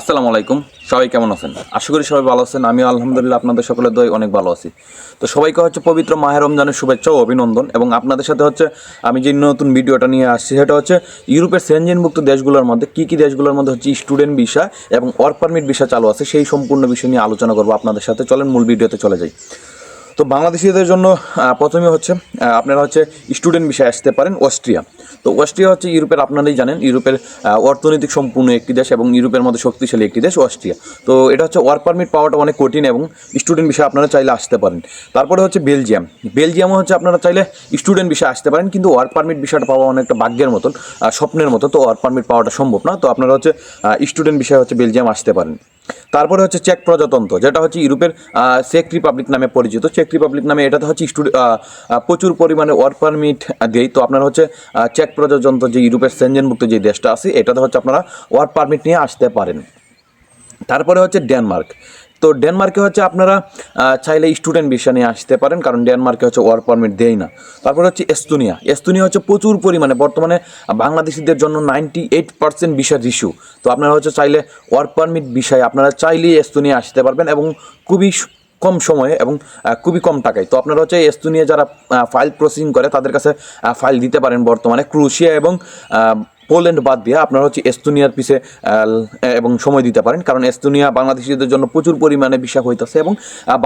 আসসালামু আলাইকুম। সবাই কেমন আছেন? আশা করি সবাই ভালো আছেন। আমি আলহামদুলিল্লাহ আপনাদের সকলের দোয় অনেক ভালো আছি। তো সবাইকে হচ্ছে পবিত্র মাহের রমজানের শুভেচ্ছা ও অভিনন্দন এবং আপনাদের সাথে হচ্ছে আমি যে নতুন ভিডিওটা নিয়ে আসছি, সেটা হচ্ছে ইউরোপের সেনজেনমুক্ত দেশগুলোর মধ্যে কী কী দেশগুলোর মধ্যে হচ্ছে স্টুডেন্ট ভিসা এবং ওয়ার্ক পারমিট ভিসা চালু আছে, সেই সম্পূর্ণ বিষয় নিয়ে আলোচনা করব আপনাদের সাথে। চলেন মূল ভিডিওতে চলে যাই। তো বাংলাদেশিদের জন্য প্রথমে হচ্ছে আপনারা হচ্ছে স্টুডেন্ট বিষয়ে আসতে পারেন, অস্ট্রিয়া। তো অস্ট্রিয়া হচ্ছে ইউরোপের, আপনারাই জানেন, ইউরোপের অর্থনৈতিক সম্পূর্ণ একটি দেশ এবং ইউরোপের মধ্যে শক্তিশালী একটি দেশ অস্ট্রিয়া। তো এটা হচ্ছে ওয়ার্ক পারমিট পাওয়াটা অনেক কঠিন এবং স্টুডেন্ট বিষয়ে আপনারা চাইলে আসতে পারেন। তারপরে হচ্ছে বেলজিয়াম। বেলজিয়ামও হচ্ছে আপনারা চাইলে স্টুডেন্ট বিষয়ে আসতে পারেন, কিন্তু ওয়ার্ক পারমিট বিষয়টা পাওয়া অনেকটা ভাগ্যের মতন স্বপ্নের মতো, তো ওয়ার্ক পারমিট পাওয়াটা সম্ভব না। তো আপনারা হচ্ছে স্টুডেন্ট বিষয়ে হচ্ছে বেলজিয়াম আসতে পারেন। তারপরে হচ্ছে চেক প্রজাতন্ত্র, যেটা হচ্ছে ইউরোপের চেক রিপাবলিক নামে পরিচিত। চেক রিপাবলিক নামে এটাতে হচ্ছে প্রচুর পরিমাণে ওয়ার্ক পারমিট দেয়। তো আপনারা হচ্ছে চেক প্রজাতন্ত্র যে ইউরোপের সেনজেনমুক্ত যে দেশটা আছে এটাতে হচ্ছে আপনারা ওয়ার্ক পারমিট নিয়ে আসতে পারেন। তারপরে হচ্ছে ডেনমার্ক তো ডেনমার্কে হচ্ছে আপনারা চাইলে স্টুডেন্ট ভিসা নিয়ে আসতে পারেন, কারণ ডেনমার্কে হচ্ছে ওয়ার্ক পারমিট দেয় না। তারপরে হচ্ছে এস্তোনিয়া এস্তোনিয়া হচ্ছে প্রচুর পরিমাণে, বর্তমানে বাংলাদেশিদের জন্য নাইনটি এইট পার্সেন্ট ভিসার ইস্যু তো আপনারা হচ্ছে চাইলে ওয়ার্ক পারমিট বিষয়ে আপনারা চাইলেই এস্তোনিয়া আসতে পারবেন এবং খুবই কম সময়ে এবং খুবই কম টাকায়। তো আপনারা হচ্ছে এস্তোনিয়া যারা ফাইল প্রসেসিং করে, তাদের কাছে ফাইল দিতে পারেন বর্তমানে। ক্রুশিয়া এবং পোল্যান্ড বাদ দিয়ে আপনারা হচ্ছে এস্তোনিয়ার পিছে এবং সময় দিতে পারেন। কারণ এস্তোনিয়া বাংলাদেশিদের জন্য প্রচুর পরিমাণে বিষয় হইতেছে এবং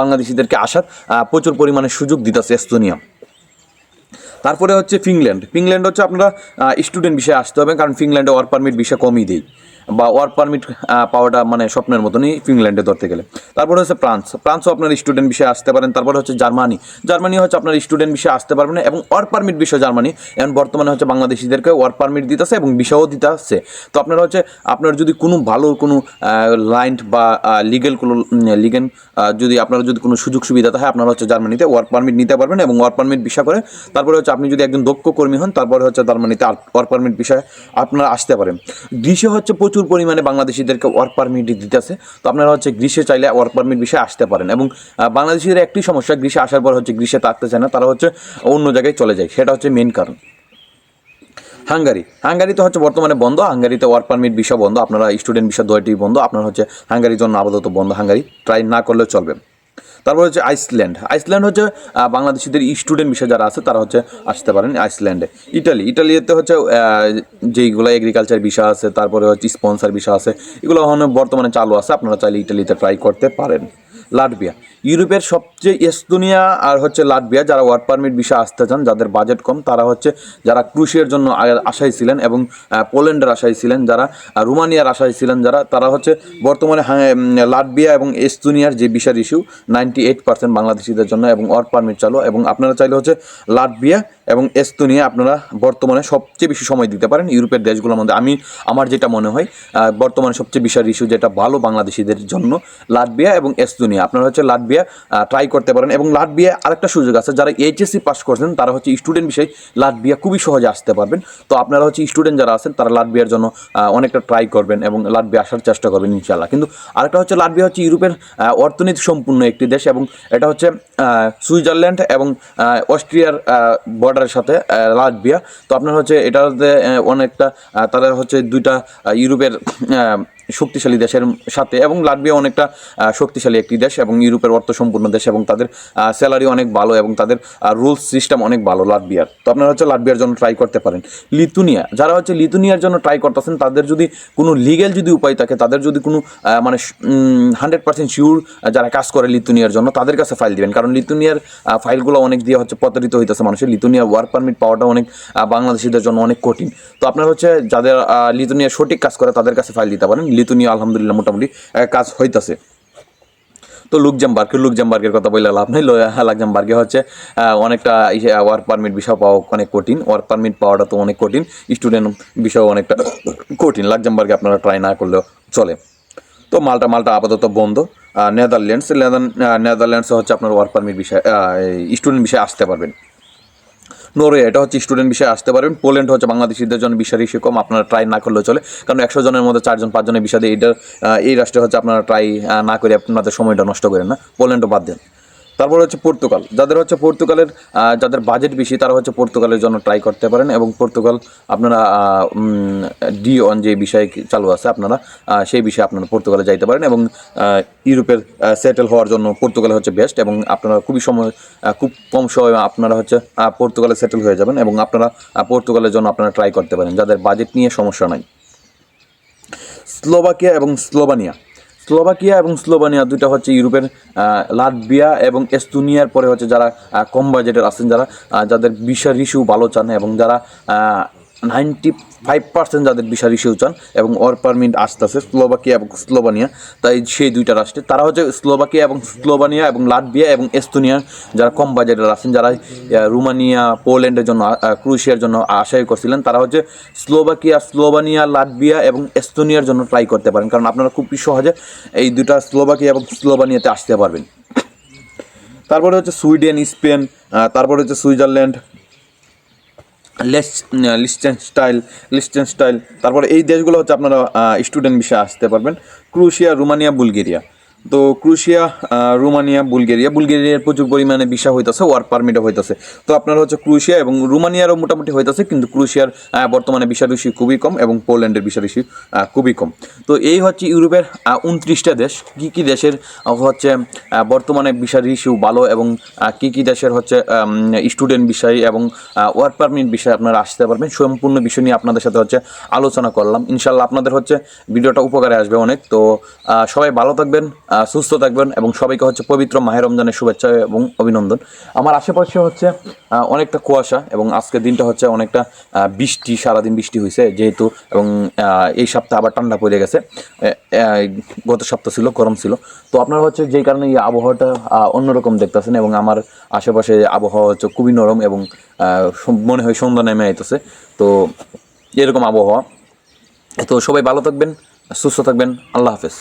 বাংলাদেশিদেরকে আসার প্রচুর পরিমাণে সুযোগ দিতেছে এস্তোনিয়া তারপরে হচ্ছে ফিনল্যান্ড। ফিনল্যান্ড হচ্ছে আপনারা স্টুডেন্ট বিষয়ে আসতে হবে, কারণ ফিনল্যান্ডে ওয়ার্ক পারমিট বিষয় কমই দেয় বা ওয়ার্ক পারমিট পাওয়াটা মানে স্বপ্নের মতনই ফিনল্যান্ডে ধরতে গেলে। তারপরে হচ্ছে ফ্রান্স। ফ্রান্সও আপনার স্টুডেন্ট বিষয়ে আসতে পারেন। তারপরে হচ্ছে জার্মানি। জার্মানি হচ্ছে আপনার স্টুডেন্ট বিষয়ে আসতে পারবেন এবং ওয়ার্ক পারমিট বিষয়ে জার্মানি। এখন বর্তমানে হচ্ছে বাংলাদেশিদেরকে ওয়ার্ক পারমিট দিতেছে এবং বিষয়ও দিতে আসছে তো আপনারা হচ্ছে, আপনার যদি কোনো ভালো কোনো লাইন বা লিগেল কোনো লিগেল যদি আপনারা যদি কোনো সুযোগ সুবিধা থাকে, আপনারা হচ্ছে জার্মানিতে ওয়ার্ক পারমিট নিতে পারবেন এবং ওয়ার্ক পারমিট বিষয় করে। তারপরে হচ্ছে আপনি যদি একজন দক্ষ কর্মী হন, তারপরে হচ্ছে জার্মানিতে ওয়ার্ক পারমিট বিষয়ে আপনারা আসতে পারেন। গ্রীষে হচ্ছে প্রচুর পরিমাণে বাংলাদেশিদেরকে ওয়ার্ক পারমিট দিতেছে। তো আপনারা হচ্ছে গ্রীষ্মে চাইলে ওয়ার্ক পারমিট বিষয়ে আসতে পারেন এবং বাংলাদেশিদের একটি সমস্যা, গ্রীষ্মে আসার পর হচ্ছে গ্রীষ্মে থাকতে চায় না, তারা হচ্ছে অন্য জায়গায় চলে যায়। সেটা হচ্ছে মেন কারণ। হাঙ্গারি। হাঙ্গারিতে হচ্ছে বর্তমানে বন্ধ, হাঙ্গারিতে ওয়ার্ক পারমিট বিষয় বন্ধ, আপনারা স্টুডেন্ট বিষয় দুইটি বন্ধ, আপনার হচ্ছে হাঙ্গারির জন্য আপাতত বন্ধ হাঙ্গারি। ট্রাই না করলেও চলবে। তারপর হচ্ছে আইসল্যান্ড। আইসল্যান্ড হচ্ছে বাংলাদেশিদের স্টুডেন্ট বিষয় যারা আছে, তারা হচ্ছে আসতে পারেন আইসল্যান্ডে। ইটালি, ইটালিতে হচ্ছে যেইগুলো এগ্রিকালচার বিষয় আছে, তারপরে হচ্ছে স্পন্সার বিষয় আছে, এগুলো এখন বর্তমানে চালু আছে, আপনারা চাইলে ইটালিতে ট্রাই করতে পারেন। লাটভিয়া। ইউরোপের সবচেয়ে এস্তোনিয়া আর হচ্ছে লাটভিয়া যারা ওয়ার্ক পারমিট বিষয়ে আসতে চান, যাদের বাজেট কম, তারা হচ্ছে যারা ক্রুশের জন্য আশায় ছিলেন এবং পোল্যান্ডের আশায় ছিলেন, যারা রোমানিয়ার আশায় ছিলেন, যারা, তারা হচ্ছে বর্তমানে লাটভিয়া এবং এস্তোনিয়ার যে বিষয়ের ইস্যু নাইনটি এইট পার্সেন্ট বাংলাদেশিদের জন্য এবং ওয়ার্ক পারমিট চালু, এবং আপনারা চাইলে হচ্ছে লাটভিয়া এবং এস্তোনিয়া আপনারা বর্তমানে সবচেয়ে বেশি সময় দিতে পারেন ইউরোপের দেশগুলোর মধ্যে। আমি, আমার যেটা মনে হয় বর্তমানে সবচেয়ে বিষয়ের ইস্যু যেটা ভালো বাংলাদেশিদের জন্য, লাটভিয়া এবং এস্তোনিয়া। আপনারা হচ্ছে লাটভিয়া ট্রাই করতে পারেন। এবং লাটভিয়া আরেকটা সুযোগ আছে যারা এইচএসসি পাস করছেন তারা হচ্ছে স্টুডেন্ট বিষয় লাটভিয়া খুবই সহজে আসতে পারবেন। তো আপনারা হচ্ছে স্টুডেন্ট যারা আছেন তারা লাটভিয়ার জন্য অনেকটা ট্রাই করবেন এবং লাটভিয়া আসার চেষ্টা করবেন ইনশাল্লাহ কিন্তু আরেকটা হচ্ছে লাটভিয়া হচ্ছে ইউরোপের অর্থনীতি সম্পূর্ণ একটি দেশ এবং এটা হচ্ছে সুইজারল্যান্ড এবং অস্ট্রিয়ার বর্ডারের সাথে আহ, লাটভিয়া। তো আপনার হচ্ছে এটাতে অনেকটা তাদের হচ্ছে দুইটা ইউরোপের শক্তিশালী দেশের সাথে এবং লাটভিয়া অনেকটা শক্তিশালী একটি দেশ এবং ইউরোপের অর্থ সম্পূর্ণ দেশ এবং তাদের স্যালারি অনেক ভালো এবং তাদের রুলস সিস্টেম অনেক ভালো লাটভিয়ার। তো আপনারা হচ্ছে লাটভিয়ার জন্য ট্রাই করতে পারেন। লিথুনিয়া, যারা হচ্ছে লিথুনিয়ার জন্য ট্রাই করতেছেন, তাদের যদি কোনো লিগেল যদি উপায় থাকে, তাদের যদি কোনো মানে হান্ড্রেড পার্সেন্ট শিওর যারা কাজ করে লিথুনিয়ার জন্য, তাদের কাছে ফাইল দিবেন। কারণ লিথুনিয়ার ফাইলগুলো অনেক দিয়ে হচ্ছে প্রতারিত হইতেছে মানুষের। লিথুনিয়া ওয়ার্ক পারমিট পাওয়াটা অনেক বাংলাদেশিদের জন্য অনেক কঠিন। তো আপনার হচ্ছে যাদের লিথুনিয়া সঠিক কাজ করে, তাদের কাছে ফাইল দিতে পারেন। লিথুনিয়া আলহামদুলিল্লাহ মোটামুটি কাজ হইতাছে। তো লুকজামবার্গ লুকজামবার্গের কথা বললে লাভ নেই লাকজামবার্গে হচ্ছে অনেকটা ওয়ার্ক পারমিট বিষয় পাওয়া অনেক কঠিন। ওয়ার্ক পারমিট পাওয়াটা তো অনেক কঠিন স্টুডেন্ট বিষয় অনেকটা কঠিন। লাকজামবার্গে আপনারা ট্রাই না করলেও চলে। তো মালটা মালটা আপাতত বন্ধ। নেদারল্যান্ডস নেদারল্যান্ডসে হচ্ছে আপনার ওয়ার্ক পারমিট বিষয় স্টুডেন্ট বিষয়ে আসতে পারবেন। নরওয়ে এটা হচ্ছে স্টুডেন্ট বিষয়ে আসতে পারবেন পোল্যান্ড হচ্ছে বাংলাদেশিদের জন্য বিষয় ইস্যু কম আপনারা ট্রাই না করলেও চলে। কারণ একশো জনের মধ্যে চারজন পাঁচজনের বিষয় এটা আহ, এই রাষ্ট্রে হচ্ছে আপনারা ট্রাই না করে আপনাদের সময়টা নষ্ট করেন না। পোল্যান্ডও বাদ দেন। তারপর হচ্ছে পর্তুগাল। যাদের হচ্ছে পর্তুগালের যাদের বাজেট বেশি, তারা হচ্ছে পর্তুগালের জন্য ট্রাই করতে পারেন এবং পর্তুগাল আপনারা ডি অন যে বিষয় চালু আছে আপনারা সেই বিষয়ে আপনারা পর্তুগালে যাইতে পারেন এবং ইউরোপের সেটেল হওয়ার জন্য পর্তুগাল হচ্ছে বেস্ট এবং আপনারা খুবই সময় খুব কম সময়ে আপনারা হচ্ছে পর্তুগালে সেটেল হয়ে যাবেন এবং আপনারা পর্তুগালের জন্য আপনারা ট্রাই করতে পারেন। যাদের বাজেট নিয়ে সমস্যা নাই। স্লোভাকিয়া এবং স্লোভানিয়া। স্লোভাকিয়া এবং স্লোভানিয়া দুইটা হচ্ছে ইউরোপের লাটভিয়া এবং এস্তোনিয়ার, পরে হচ্ছে যারা কম বাজেটের আছেন যারা যাদের বিষয় ঋষু ভালো চান এবং যারা নাইনটি ফাইভ পার্সেন্ট যাদের বিশা রিসিউ চান এবং ওয়ার পারমিট আসতেছে স্লোভাকিয়া এবং স্লোভানিয়া তাই সেই দুইটা রাষ্ট্রে তারা হচ্ছে স্লোভাকিয়া এবং স্লোভানিয়া এবং লাটভিয়া এবং এস্তোনিয়া যারা কম বাজেটের আছেন যারা রুমানিয়া পোল্যান্ডের জন্য আহ, ক্রোয়েশিয়ার জন্য আশাই করছিলেন তারা হচ্ছে স্লোভাকিয়া স্লোভানিয়া লাটভিয়া এবং এস্তোনিয়ার জন্য ট্রাই করতে পারেন কারণ আপনারা খুবই সহজে এই দুটা স্লোভাকিয়া এবং স্লোভানিয়াতে আসতে পারবেন। তারপরে হচ্ছে সুইডেন স্পেন তারপরে হচ্ছে সুইজারল্যান্ড লেস লিস্টেন স্টাইল লিস্টেন স্টাইল। তারপরে এই দেশগুলো হচ্ছে আপনারা স্টুডেন্ট বিষয়ে আসতে পারবেন। Croatia Romania, Bulgaria. তো ক্রুশিয়া রুমানিয়া, বুলগেরিয়া, বুলগেরিয়ার প্রচুর পরিমাণে ভিসা হইতেছে ওয়ার্ক পারমিটও হইতেছে। তো আপনারা হচ্ছে ক্রুশিয়া এবং রুমানিয়ারও মোটামুটি হইতেছে, কিন্তু ক্রুশিয়ার বর্তমানে ভিসা ঋষি খুবই কম এবং পোল্যান্ডের ভিসা রিসি খুবই কম। তো এই হচ্ছে ইউরোপের উনত্রিশটা দেশ। কী কী দেশের হচ্ছে বর্তমানে ভিসা রিসিউ ভালো এবং কী কী দেশের হচ্ছে স্টুডেন্ট বিষয় এবং ওয়ার্ক পারমিট বিষয়ে আপনারা আসতে পারবেন। সম্পূর্ণ বিষয় নিয়ে আপনাদের সাথে হচ্ছে আলোচনা করলাম। ইনশাল্লাহ আপনাদের হচ্ছে ভিডিওটা উপকারে আসবে অনেক। তো সবাই ভালো থাকবেন। সুস্থ থাকবেন এবং সবাইকে হচ্ছে পবিত্র মাহের রমজানের শুভেচ্ছা এবং অভিনন্দন। আমার আশেপাশে হচ্ছে অনেকটা কুয়াশা এবং আজকের দিনটা হচ্ছে অনেকটা বৃষ্টি, সারাদিন বৃষ্টি হয়েছে যেহেতু এবং এই সপ্তাহে আবার ঠান্ডা পড়ে গেছে। গত সপ্তাহ ছিল, গরম ছিল। তো আপনারা হচ্ছে যেই কারণে এই আবহাওয়াটা অন্যরকম দেখতেছেন এবং আমার আশেপাশে আবহাওয়া হচ্ছে খুবই নরম এবং মনে হয় সন্ধ্যা নেমে আইতেছে। তো এরকম আবহাওয়া। তো সবাই ভালো থাকবেন, সুস্থ থাকবেন। আল্লাহ হাফেজ।